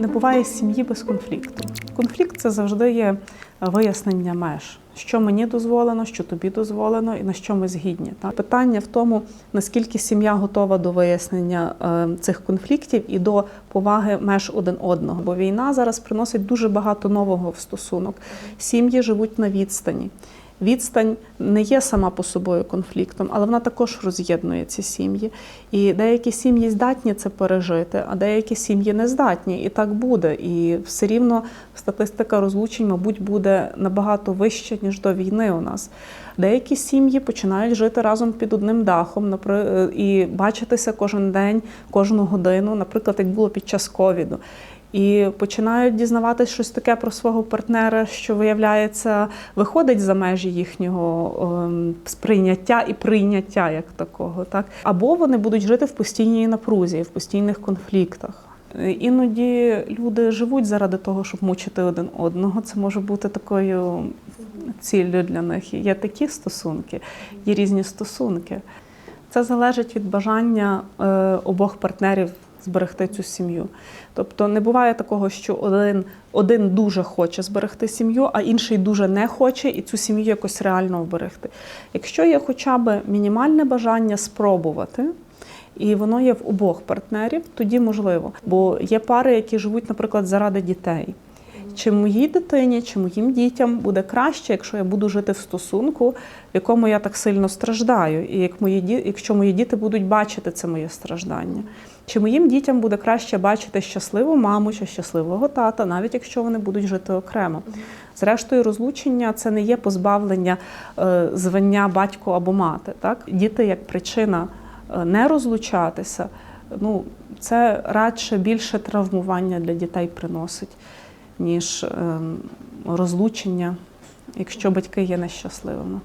Не буває сім'ї без конфлікту. Конфлікт це завжди є вияснення меж, що мені дозволено, що тобі дозволено, і на що ми згідні. Питання в тому, наскільки сім'я готова до вияснення е, цих конфліктів і до поваги меж один одного. Бо війна зараз приносить дуже багато нового в стосунок. Сім'ї живуть на відстані. Відстань не є сама по собою конфліктом, але вона також роз'єднує ці сім'ї. І деякі сім'ї здатні це пережити, а деякі сім'ї не здатні. І так буде. І все рівно статистика розлучень, мабуть, буде набагато вища, ніж до війни у нас. Деякі сім'ї починають жити разом під одним дахом напри- і бачитися кожен день, кожну годину, наприклад, як було під час ковіду. І починають дізнаватися щось таке про свого партнера, що виявляється, виходить за межі їхнього ем, сприйняття і прийняття як такого, так або вони будуть жити в постійній напрузі, в постійних конфліктах. Іноді люди живуть заради того, щоб мучити один одного. Це може бути такою ціллю для них. Є такі стосунки, є різні стосунки. Це залежить від бажання е, обох партнерів зберегти цю сім'ю. Тобто не буває такого, що один, один дуже хоче зберегти сім'ю, а інший дуже не хоче і цю сім'ю якось реально вберегти. Якщо є хоча б мінімальне бажання спробувати, і воно є в обох партнерів, тоді можливо. Бо є пари, які живуть, наприклад, заради дітей. Чи моїй дитині, чи моїм дітям буде краще, якщо я буду жити в стосунку, в якому я так сильно страждаю, і як мої якщо мої діти будуть бачити це моє страждання? Чи моїм дітям буде краще бачити щасливу маму чи щасливого тата, навіть якщо вони будуть жити окремо? Зрештою, розлучення це не є позбавлення е, звання батько або мати. Так? Діти як причина е, не розлучатися, ну це радше більше травмування для дітей приносить, ніж ем, розлучення, якщо батьки є нещасливими.